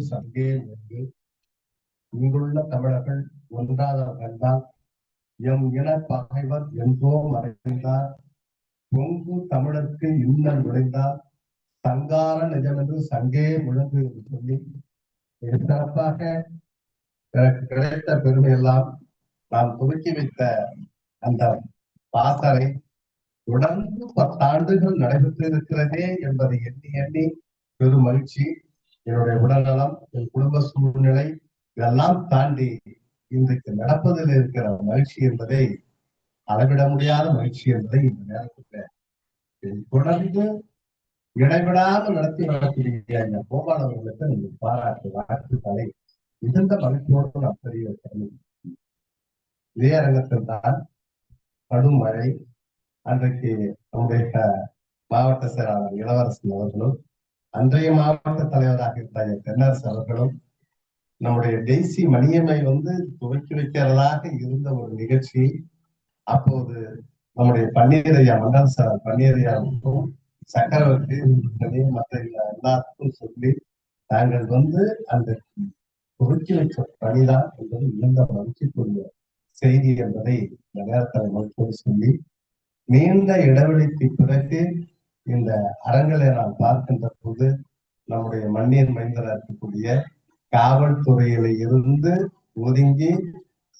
சங்கே என்று இங்குள்ள தமிழர்கள் ஒன்றாக எம் இன பகைவர் என்றோ மறைந்தார். பொங்கு தமிழருக்கு இன்னல் நுழைந்தார். சங்கார நிஜமென்று சங்கே முழங்கு என்று சொல்லி சிறப்பாக எனக்கு கிடைத்த பெருமை எல்லாம் நாம் துவக்கி வைத்த அந்த பாசறை தொடர்ந்து பத்தாண்டுகள் நடைபெற்று இருக்கிறதே என்பதை எண்ணி எண்ணி பெரும் மகிழ்ச்சி. என்னுடைய உடல்நலம் என் குடும்ப சூழ்நிலை இதெல்லாம் தாண்டி இன்றைக்கு நடப்பதில் இருக்கிற மகிழ்ச்சி என்பதை அளவிட முடியாத மகிழ்ச்சி என்பதை இந்த நேரத்தில் தொடர்ந்து இடைவிடாமல் நடத்தி வரக்கூடிய இந்த கோபால் அவர்களுக்கு நீங்கள் பாராட்டு வாழ்த்துக்களை மிகுந்த மகிழ்ச்சியோடு நாம் தெரிய வைக்கிறோம் இதே அரங்கத்தில் தான் கடும் மழை அன்றைக்கு நம்முடைய மாவட்ட செயலாளர் இளவரசன் அவர்களும் அன்றைய மாவட்ட தலைவராக இருந்த தென்னரசு அவர்களும் நம்முடைய டெய்சி மணியம்மை வந்து துவக்கி வைக்கிறதாக இருந்த ஒரு நிகழ்ச்சி அப்போது நம்முடைய பன்னீரையா மண்டல சார் பன்னீரையாவுக்கும் சக்கரவர்த்தி மற்ற எல்லாருக்கும் சொல்லி நாங்கள் வந்து அந்த துவக்கி வைத்த பணிதான் என்பது மிகுந்த மகிழ்ச்சிக்குரிய செய்தி என்பதை இந்த நேரத்தில் மகிழ்ச்சியோடு சொல்லி நீண்ட இடைவெளிக்கு பிறகு இந்த அரங்களை நாம் பார்க்கின்ற போது நம்முடைய மன்னியர் மைந்தராக இருக்கக்கூடிய காவல்துறையில இருந்து ஒதுங்கி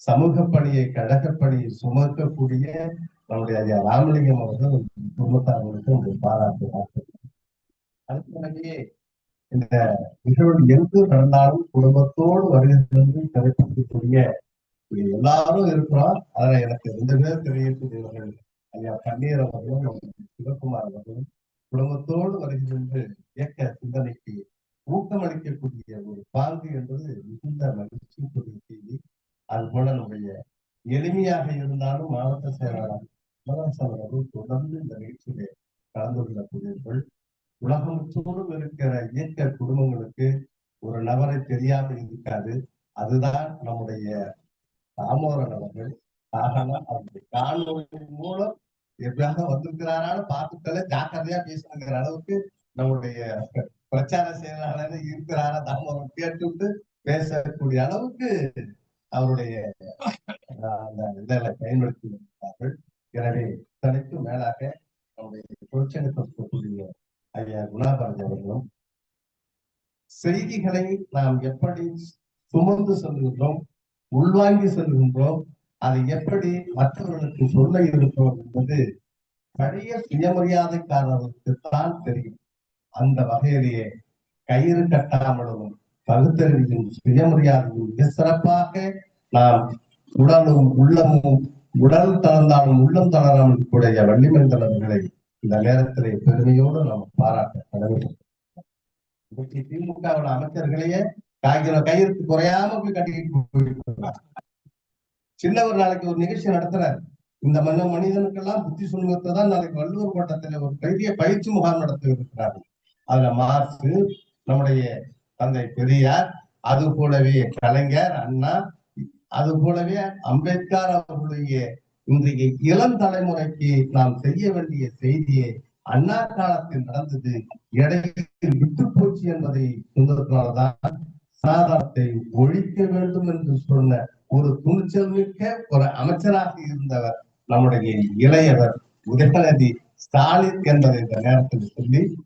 சமூக பணியை கழக பணியை சுமக்கக்கூடிய நம்முடைய ஐயா ராமலிங்கம் அவர்கள் குடும்பத்தார்களுக்கு உங்கள் பாராட்டு அதுக்கு இந்த நிகழ்வு எங்கு நடந்தாலும் குடும்பத்தோடு வருகிறது திரைப்படக்கூடிய எல்லாரும் இருக்கிறோம். அதனால எனக்கு ரெண்டு பேர் தெரியக்கூடியவர்கள் ஐயா கண்ணீர் அவர்களும் சிவகுமார் அவர்களும் குடும்பத்தோடு வருகின்ற இயக்க சிந்தனைக்கு ஊக்கமளிக்கக்கூடிய ஒரு பாங்கு என்பது மிகுந்த மகிழ்ச்சிக்குரிய செய்தி அதுபோல நம்முடைய எளிமையாக இருந்தாலும் மாவட்ட செயலாளர் இளவரசன் அவர்கள் தொடர்ந்து இந்த நிகழ்ச்சியிலே கலந்து கொள்ளக்கூடியவர்கள் உலகம் முழுவதும் இருக்கிற இயக்க குடும்பங்களுக்கு ஒரு நபரை தெரியாமல் இருக்காது. அதுதான் நம்முடைய தாமோதரன் அவர்கள். ஆகலாம் அவருடைய காணொலி மூலம் எப்படியாவது வந்திருக்கிறாரான்னு பார்த்துட்டாலே ஜாக்கிரதையா பேசுங்கிற அளவுக்கு நம்முடைய பிரச்சார செயலாளர் இருக்கிறாரா தாமோதரன் கேட்டுவிட்டு பேசக்கூடிய அளவுக்கு அவருடைய அந்த இதை பயன்படுத்தி வருகிறார்கள் எனவே தனிக்கு மேலாக நம்முடைய தொழிற்சங்கத்திற்குரிய ஐயா குணாபாரதி அவர்களும் செய்திகளை நாம் எப்படி சுமந்து செல்கின்றோம் உள்வாங்கி செல்கின்றோம் அதை எப்படி மற்றவர்களுக்கு சொல்ல இருக்கிறோம் என்பது பழைய சுயமரியாதைக்காரர்களுக்கு தான் தெரியும். அந்த வகையிலேயே கயிறு கட்டாமலும் பகுத்தறிவின் சுயமரியாதையும் மிக சிறப்பாக நாம் உடலும் உள்ளமும் உடல் தளர்ந்தாலும் உள்ளம் தளராமல் கூடிய வள்ளிமந்தன் அவர்களை இந்த நேரத்திலே பெருமையோடு நாம் பாராட்ட கடமை இன்னைக்கு திமுகவோட அமைச்சர்களையே காய்கிற கயிறுக்கு குறையாம போய் கட்டிக்கிட்டு போயிருக்கிறார் சின்ன ஒரு நாளைக்கு ஒரு நிகழ்ச்சி நடத்துறாரு. இந்த மன மனிதனுக்கெல்லாம் புத்தி சொல்லுவதை தான் நாளைக்கு வள்ளுவர் கோட்டத்தில் ஒரு பெரிய பயிற்சி முகாம் நடத்திருக்கிறார்கள் அதுல மார்க்ஸ் நம்முடைய தந்தை பெரியார் அது போலவே கலைஞர் அண்ணா அது போலவே அம்பேத்கர் அவர்களுடைய இன்றைய இளம் தலைமுறைக்கு நாம் செய்ய வேண்டிய செய்தியை அண்ணா காலத்தில் நடந்தது இடையில் விட்டு போச்சு என்பதை சொன்னதுனாலதான் சனாதனத்தை ஒழிக்க வேண்டும் என்று சொன்ன ஒரு துணிச்சல் மிக்க ஒரு அமைச்சராக இருந்தவர் நம்முடைய இளையவர் உதயநிதி ஸ்டாலின் என்பதை இந்த நேரத்தில் சொல்லி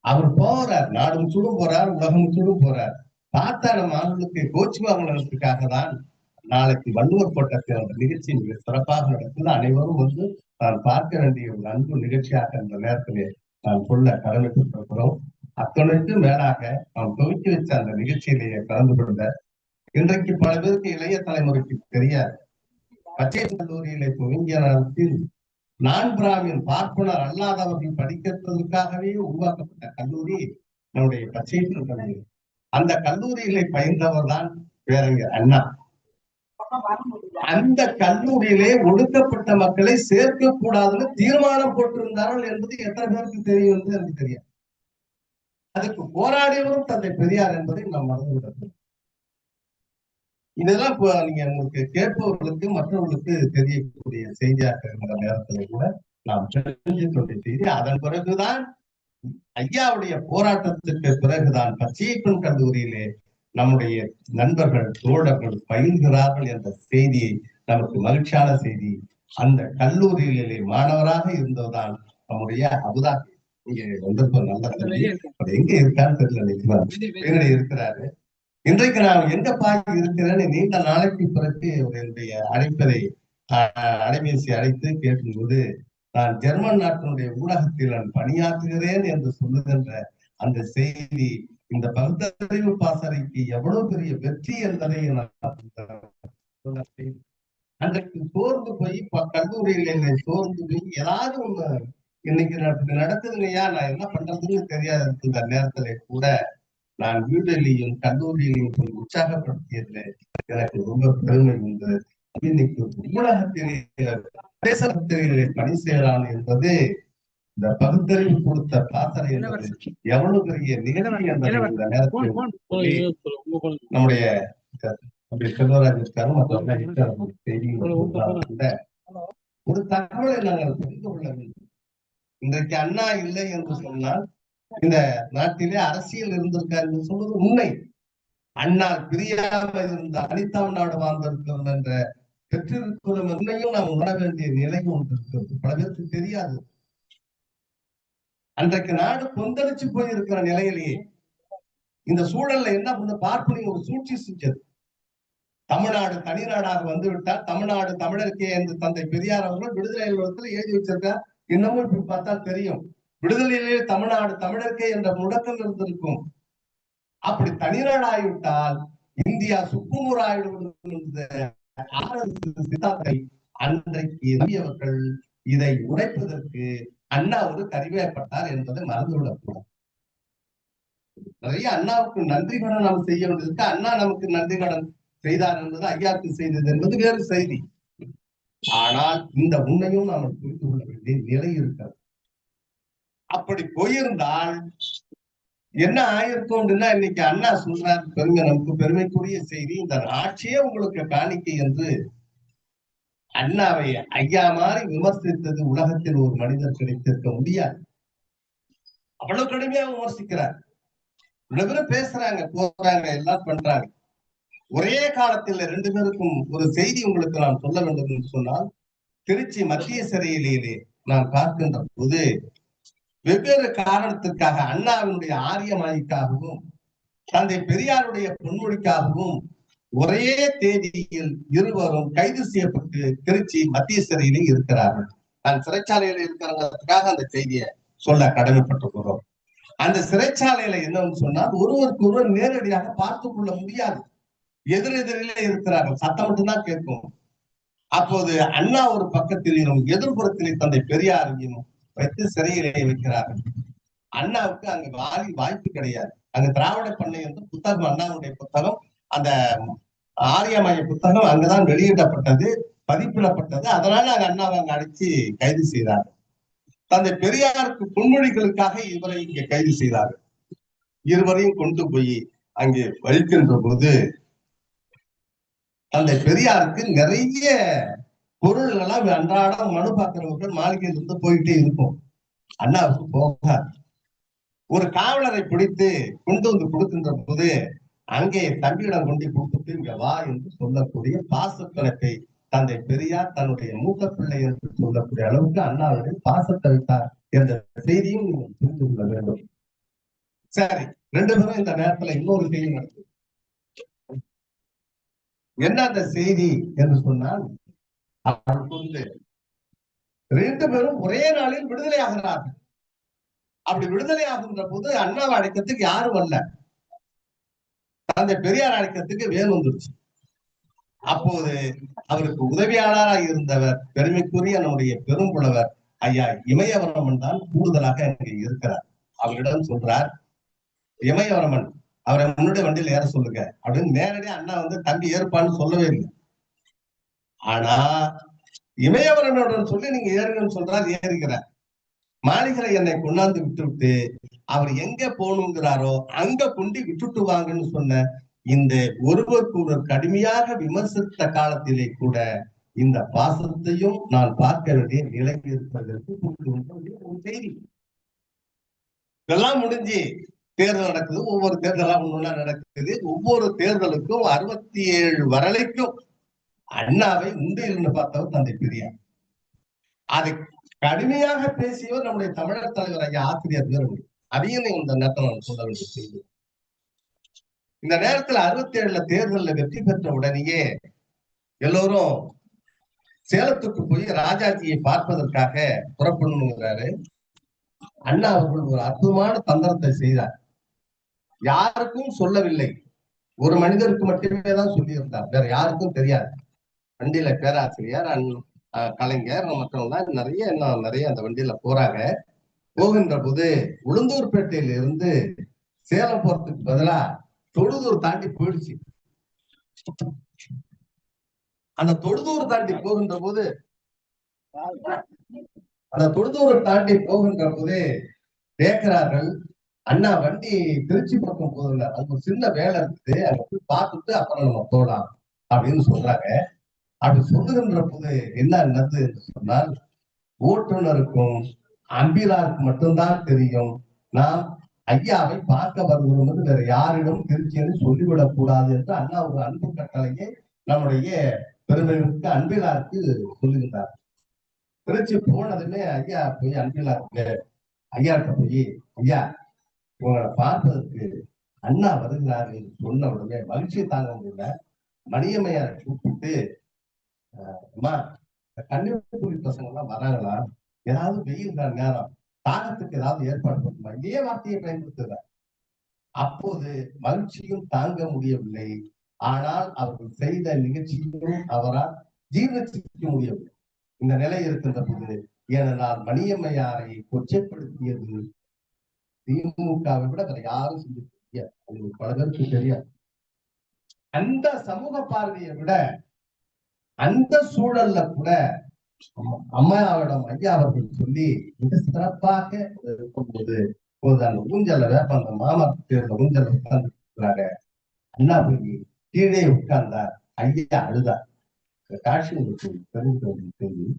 அவர் போறார் நாடு முழுவதும் போறார் உலகம் முழுவதும் போறார். பார்த்தா மாநிலத்தை கோச்சி வாங்கினதுக்காக தான் நாளைக்கு வள்ளுவர் கோட்டத்தில் அந்த நிகழ்ச்சி மிக சிறப்பாக நடக்குது. அனைவரும் வந்து நான் பார்க்க வேண்டிய ஒரு அன்பு நிகழ்ச்சியாக இந்த நேரத்திலே நான் சொல்ல கடமைப்பட்டிருக்கிறோம். அத்தனைக்கு மேலாக நாம் துவக்கி வச்ச அந்த நிகழ்ச்சியிலேயே கலந்து கொண்ட இன்றைக்கு பல பேருக்கு இளைய தலைமுறைக்கு தெரியாது. பச்சை கல்லூரியில துவங்கிய நேரத்தில் நான் பிராமின் பார்ப்பனர் அல்லாதவர்கள் படிக்கிறதுக்காகவே உருவாக்கப்பட்ட கல்லூரி நம்முடைய பச்சை கல்லூரி. அந்த கல்லூரியிலே பயின்றவர் தான் பேரறிஞர் அண்ணா. அந்த கல்லூரியிலே ஒடுக்கப்பட்ட மக்களை சேர்க்க கூடாதுன்னு தீர்மானம் போட்டிருந்தார்கள் என்பது எத்தனை பேருக்கு தெரியும் என்று எனக்கு தெரியாது. அதுக்கு போராடியவரும் தந்தை பெரியார் என்பதை நாம் மறந்து இதெல்லாம் இப்போ நீங்க உங்களுக்கு கேட்பவர்களுக்கு மற்றவர்களுக்கு தெரியக்கூடிய செய்தியாக இருக்கிற நேரத்துல கூட நாம் தெரிஞ்சு செய்தி அதன் பிறகுதான் ஐயாவுடைய போராட்டத்திற்கு பிறகுதான் பச்சையப்பன் கல்லூரியிலே நம்முடைய நண்பர்கள் தோழர்கள் பயில்கிறார்கள் என்ற செய்தியை நமக்கு மகிழ்ச்சியான செய்தி அந்த கல்லூரியிலே மாணவராக இருந்ததுதான் நம்முடைய அபுதாபி இங்க வந்திருப்ப நல்ல எங்க இருக்கான்னு தெரியல பின்னாடி இருக்கிறாரு. இன்றைக்கு நான் எங்க பாதி இருக்கிறேன்னு நீண்ட நாளைக்கு பிறகு என்னுடைய அழைப்பதை அலைபேசி அழைத்து கேட்கும்போது நான் ஜெர்மன் நாட்டினுடைய ஊடகத்தில் நான் பணியாற்றுகிறேன் என்று சொல்லுகின்ற அந்த செய்தி இந்த பகுத்தறிவு பாசறைக்கு எவ்வளவு பெரிய வெற்றி என்பதை நான் அன்றைக்கு சோர்ந்து போய் கல்லூரியில் என்னை சோர்ந்து போய் ஏதாவது ஒண்ணு இன்னைக்கு நடக்குதுங்கய்யா நான் என்ன பண்றதுன்னு தெரியாத இந்த நேரத்துல கூட நான் வீடுலையும் கல்லூரியிலையும் போய் உற்சாகப்படுத்தியதுல எனக்கு ரொம்ப பெருமை உண்டு. இன்னைக்கு ஊடகத்திலே பணி செய்யலாம் என்பது இந்த பகுத்தறிவு கொடுத்த பாசறை என்பது. எவ்வளவு பெரிய நிகழ்ச்சி இந்த நேரத்தில். நம்முடைய செல்வராஜ். ஒரு செய்தி. ஒரு தகவலை நாங்கள் புரிந்து கொள்ள வேண்டும். இன்றைக்கு அண்ணா இல்லை என்று சொன்னால் இந்த நாட்டிலே அரசியல் இருந்திருக்காருன்னு சொல்வது உண்மை. அண்ணா பிரியாம இருந்த அனிதாம் நாடு வாழ்ந்திருக்கிறோம் என்ற பெற்றிருக்கிறோம் உண்மையும் நாம் உணர வேண்டிய நிலை ஒன்று இருக்கிறது. பல பேருக்கு தெரியாது. அன்றைக்கு நாடு கொந்தளிச்சு போயிருக்கிற நிலையிலேயே இந்த சூழல்ல என்ன பண்ண பார்ப்பனின் ஒரு சூழ்ச்சி செஞ்சது. தமிழ்நாடு தனி நாடாக வந்து விட்டால் தமிழ்நாடு தமிழருக்கே என்று தந்தை பெரியார் அவர்கள் விடுதலை எழுவத்தில் எழுதி வச்சிருக்கார். இன்னமும் இப்படி பார்த்தா தெரியும். விடுதலையிலே தமிழ்நாடு தமிழருக்கே என்ற முழக்கம் இருந்திருக்கும். அப்படி தனி இந்தியா சுக்குநூறு ஆகிவிடும் அன்றைக்கு நம்பியவர்கள் இதை உடைப்பதற்கு அண்ணா ஒரு கருவேற்பட்டார் என்பதை மறந்துவிடக்கூடாது. நிறைய அண்ணாவுக்கு நன்றி கடன் நாம் செய்ய வேண்டியதுக்கு அண்ணா நமக்கு நன்றி கடன் செய்தார் என்பது ஐயாக்கு செய்தது என்பது வேறு செய்தி. ஆனால் இந்த உண்மையும் நாம் புரிந்து கொள்ள வேண்டிய நிலை இருக்கிறது. அப்படி போயிருந்தால் என்ன ஆயிருக்கும்னா இன்னைக்கு அண்ணா சொல்றார் பெருமை நமக்கு பெருமைக்குரிய செய்தி இந்த ஆட்சியே உங்களுக்கு காணிக்கை என்று அண்ணாவை ஐயா மாதிரி விமர்சித்தது உலகத்தில் ஒரு மனிதர் கிடைத்திருக்க முடியாது. அவ்வளவு கடுமையா விமர்சிக்கிறார். இவ்வளவு பேரும் பேசுறாங்க போறாங்க எல்லாம் பண்றாங்க. ஒரே காலத்தில் ரெண்டு பேருக்கும் ஒரு செய்தி உங்களுக்கு நான் சொல்ல வேண்டும் என்று சொன்னால் திருச்சி மத்திய சிறையிலே நான் பார்க்கின்ற போது வெவ்வேறு காரணத்திற்காக அண்ணாவினுடைய ஆரியமானிக்காகவும் தந்தை பெரியாருடைய பொன்மொழிக்காகவும் ஒரே தேதியில் இருவரும் கைது செய்யப்பட்டு திருச்சி மத்திய சிறையிலே இருக்கிறார்கள். நான் சிறைச்சாலையில இருக்கிறவங்களுக்காக அந்த செய்தியை சொல்ல கடமைப்பட்டிருக்கிறோம். அந்த சிறைச்சாலையில என்னன்னு சொன்னால் ஒருவருக்கு ஒருவர் நேரடியாக பார்த்து கொள்ள முடியாது. எதிரெதிரிலே இருக்கிறார்கள். சத்தம் மட்டும்தான் கேட்கும். அப்போது அண்ணா ஒரு பக்கத்திலும் எதிர்புறத்திலே தந்தை பெரியாரையும் வைத்து சிறையிலே வைக்கிறார்கள் அண்ணாவுக்கு அங்க வாலி வாய்ப்பு கிடையாது. அங்க திராவிட பண்ணை வந்து புத்தகம் அண்ணாவுடைய புத்தகம் அந்த ஆரியமய புத்தகம் அங்கதான் வெளியிடப்பட்டது பதிப்பிடப்பட்டது. அதனால அங்க அண்ணாவை அங்க அடிச்சு கைது செய்தார் தந்தை பெரியாருக்கு பொன்மொழிகளுக்காக இவரை இங்க கைது செய்தார் இருவரையும் கொண்டு போய் அங்கே வைக்கின்ற போது தந்தை பெரியாருக்கு நிறைய பொருள் எல்லாம் அன்றாடம் மனு பார்க்கிறவர்கள் மாளிகையில் இருந்து போயிட்டே இருக்கும் அண்ணாவுக்கு போகாது. ஒரு காவலரை பிடித்து கொண்டு வந்து கொடுக்கின்ற போது அங்கே தம்பியிடம் கொண்டு கொடுத்துட்டு இங்க வா என்று சொல்லக்கூடிய பாசத்தனத்தை தந்தை பெரியார் தன்னுடைய மூத்த பிள்ளை என்று சொல்லக்கூடிய அளவுக்கு அண்ணாவுடைய பாசத்தை வைத்தார் என்ற செய்தியும் நீங்கள் புரிந்து கொள்ள வேண்டும். சரி ரெண்டு பேரும் இந்த நேரத்துல இன்னொரு செய்தி நடக்குது என்ன அந்த செய்தி என்று சொன்னால் ரெண்டு பேரும் ஒரே நாளில் விடுதலை ஆகிறார்கள். அப்படி விடுதலை ஆகுன்ற போது அண்ணாவை அழைக்கிறதுக்கு யாரும் வரல. அந்த பெரியார் அழைக்கிறதுக்கு வேணும் வந்துருச்சு. அப்போது அவருக்கு உதவியாளராக இருந்தவர் பெருமைக்குரிய நம்முடைய பெரும்புலவர் ஐயா இமயவரமன் தான் கூடுதலாக இங்கே இருக்கிறார். அவரிடம் சொல்றார் இமயவரமன் அவரை முன்னுடைய வண்டியில் ஏற சொல்லுங்க அப்படின்னு நேரடியா அண்ணா வந்து தம்பி ஏற்பான்னு சொல்லவே இல்லை. ஆனா இமயவரனுடன் சொல்லி நீங்க ஏறுங்கன்னு சொல்றாரு ஏறுகிறார். மாளிகரை என்னை கொண்டாந்து விட்டு விட்டு அவர் எங்க போகணுங்கிறாரோ அங்க கொண்டு விட்டுட்டு வாங்கன்னு சொன்ன இந்த ஒருவருக்கு ஒருவர் கடுமையாக விமர்சித்த காலத்திலே கூட இந்த பாசத்தையும் நான் பார்க்க வேண்டிய நிலை இருப்பதற்கு செய்தி. இதெல்லாம் முடிஞ்சு தேர்தல் நடக்குது. ஒவ்வொரு தேர்தலா ஒண்ணு நடக்குது. ஒவ்வொரு தேர்தலுக்கும் அறுபத்தி ஏழு வரலைக்கும் அண்ணாவை உண்டையில் பார்த்தவர் தந்தை பெரியார். அதை கடுமையாக பேசியவர் நம்முடைய தமிழர் தலைவர் ஐயா ஆசிரியர் வீரமணி. அதையும் இந்த நேரத்தில் நான் சொல்ல வேண்டிய செய்தி. இந்த நேரத்துல அறுபத்தி ஏழுல தேர்தலில் வெற்றி பெற்ற உடனேயே எல்லோரும் சேலத்துக்கு போய் ராஜாஜியை பார்ப்பதற்காக புறப்படணுங்கிறாரு அண்ணா அவர்கள் ஒரு அற்புதமான தந்திரத்தை செய்தார். யாருக்கும் சொல்லவில்லை. ஒரு மனிதருக்கு மட்டுமே தான் சொல்லியிருந்தார். வேற யாருக்கும் தெரியாது. வண்டியில பேராசிரியர் அண்ணன் அஹ், கலைஞர் மற்றவங்க நிறைய இன்னும் நிறைய அந்த வண்டியில போறாங்க. போகின்ற போது உளுந்தூர்பேட்டையில இருந்து சேலம் போறதுக்கு பதிலா தொழுதூர் தாண்டி போயிடுச்சு. அந்த தொழுதூர் தாண்டி போகின்ற போது அந்த தொழுதூர் தாண்டி போகின்ற போது கேட்கிறார்கள் அண்ணா வண்டி திருச்சி பக்கம் போதில்ல அது ஒரு சின்ன வேலை இருக்குது அங்க போய் பார்த்துட்டு அப்புறம் நம்ம போகலாம் அப்படின்னு சொல்றாங்க. அப்படி சொல்லுகின்ற போது என்ன என்னது என்று சொன்னால் ஓட்டுநருக்கும் அம்பிலாருக்கு மட்டும்தான் தெரியும். நாம் ஐயாவை பார்க்க வருகிறோம் என்று வேற யாரிடம் திருச்சியும் சொல்லிவிடக் கூடாது என்று அண்ணா ஒரு அன்பு கட்டளையை நம்முடைய பெருமைமிக்க அன்பிலாருக்கு சொல்லுகின்றார். திருச்சி போனதுமே ஐயா போய் அன்பிலாருக்கு ஐயாட்ட போய் ஐயா உங்களை பார்ப்பதற்கு அண்ணா வருகிறார் என்று சொன்ன உடனே மகிழ்ச்சி தாங்க முடியல. மணியம்மையாரை கூப்பிட்டு அம்மா கன்னியாகுமரி பசங்க எல்லாம் வராங்களா ஏதாவது வெயில் கால நேரம். தாகத்துக்கு ஏதாவது ஏற்பாடு பண்ணுமா? இதே வார்த்தையை பயன்படுத்துகிறார் அப்போது மகிழ்ச்சியும் தாங்க முடியவில்லை. ஆனால் அவர்கள் செய்த நிகழ்ச்சியும் அவரால் ஜீர்ணிக்க முடியவில்லை. இந்த நிலை இருக்கின்ற போது ஏனென்றால் மணியம்மையாரை கொச்சைப்படுத்தியது திமுகவை விட வேற யாரும் செஞ்சு பல பேருக்கு தெரியாது. அந்த சமூக பார்வையை விட அந்த சூழல்ல கூட அம்மா- அம்மாவிடம் ஐயா அவர்கள் சொல்லி மிக சிறப்பாக இருக்கும்போது போது அந்த ஊஞ்சல வேப்ப அந்த மாமரத்துக்கு அந்த ஊஞ்சல்ல உட்கார்ந்து இருக்கிறாங்க அண்ணா போய் கீழே உட்கார்ந்தார். ஐயா அழுதார். காட்சி உங்களுக்கு தெரிஞ்சு உங்களுக்கு தெரியும்.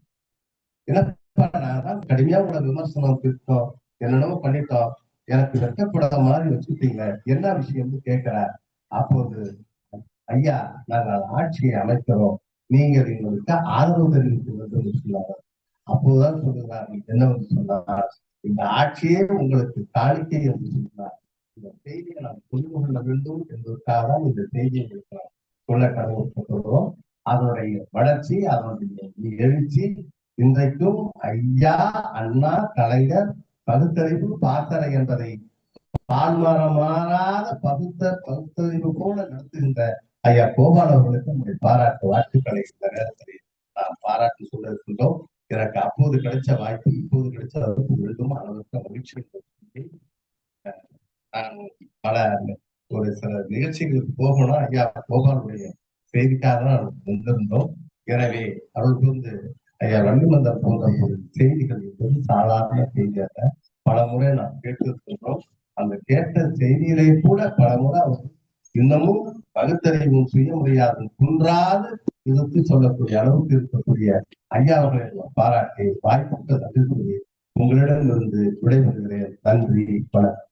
என்னப்பா நான் தான் கடுமையா உங்களை விமர்சனம் பிடித்தோம் என்னென்னமோ பண்ணிட்டோம். எனக்கு வெட்டப்படாத மாதிரி வச்சுட்டீங்க என்ன விஷயம்னு கேட்கிறார். அப்போது ஐயா நாங்கள் ஆட்சியை அமைக்கிறோம். நீங்கள் எங்களுக்கு ஆதரவு தெரிவிக்க வேண்டும் என்று சொன்னார் அப்போதுதான் சொல்லுகிறார் என்னவென்று சொன்னார்? இந்த ஆட்சியே உங்களுக்கு காணிக்கை என்று சொன்னார். இந்த செய்தியை நாம் புரிந்து கொள்ள வேண்டும் என்பதற்காக தான் இந்த செய்தியை உங்களுக்கு சொல்ல கடமைப்பட்டுள்ளோம். அதனுடைய வளர்ச்சி அதனுடைய எழுச்சி இன்றைக்கும் ஐயா அண்ணா கலைஞர் பகுத்தறிவு பாசறை என்பதை பால்மரம் மாறாத பகுத்த பகுத்தறிவு போல நடத்துகின்ற ஐயா கோபால் அவர்களுக்கு நம்முடைய பாராட்டு வாழ்த்துக்களை இந்த நேரத்தில் நாம் பாராட்டு சொல்ல இருக்கின்றோம் எனக்கு அப்போது கிடைச்ச வாய்ப்பு இப்போது கிடைச்ச அளவுக்கு விழுதும் அளவுக்கு மகிழ்ச்சி நான் பல ஒரு சில நிகழ்ச்சிகளுக்கு போகணும். ஐயா கோபாலுடைய செய்திக்காக தான் வந்திருந்தோம். எனவே அவர்களுக்கு வந்து ஐயா வள்ளிமந்தர் போன்ற ஒரு செய்திகள் என்பது சாதாரண செய்தி அல்ல. பல முறை நாம் கேட்டிருக்கின்றோம். அந்த கேட்ட செய்தியிலே கூட பல முறை அவர் இன்னமும் பகுத்தறிவும் சுயமரியாதும் குன்றாது எதிர்த்து சொல்லக்கூடிய அளவுக்கு இருக்கக்கூடிய ஐயா அவர்களை பாராட்டி வாய்ப்புகள் நன்றி உங்களிடம் இருந்து விடைபெறுகிறேன். நன்றி. வணக்கம்.